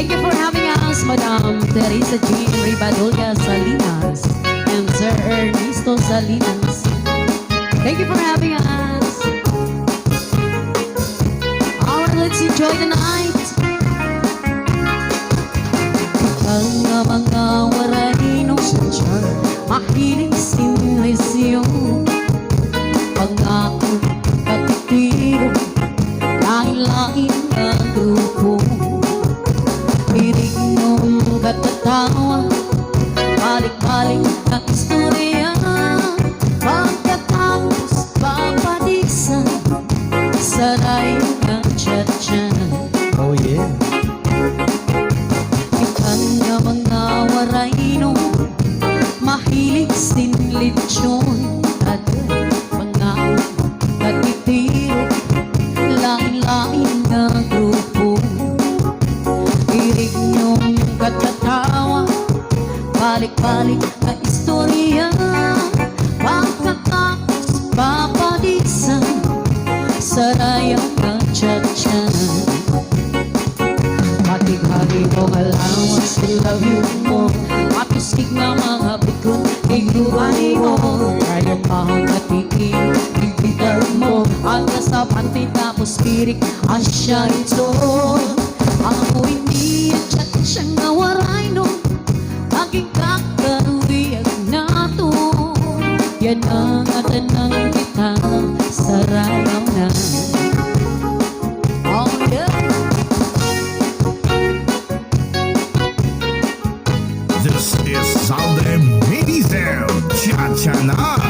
Thank you for having us, Madam Teresa Jean Ribadolga Salinas and Sir Ernesto Salinas. Thank you for having us. Alright, let's enjoy the night. Ang mga warahino Mahiling sinresyon Pangako katitiro Lain-lain na grupo katatawa Balik-balik ang istorya. Pagkatapos papadisan Saray ng tiyatyan Oh yeah. Ikan nga mga warayno Mahilig sin Balik-balik na istorya. Pagkatapos papadisan Sarayang ng tiyatyan Hati-hati mo allowance to love you mo. Matusig na mga bukod Igluwani mo. Kayang mahangatikin Ibigal mo. Ang nasa panty tapos pirik Asya ito. Ako hindi at siyang nawaray This is Zaldem Medizem Cha-cha-na.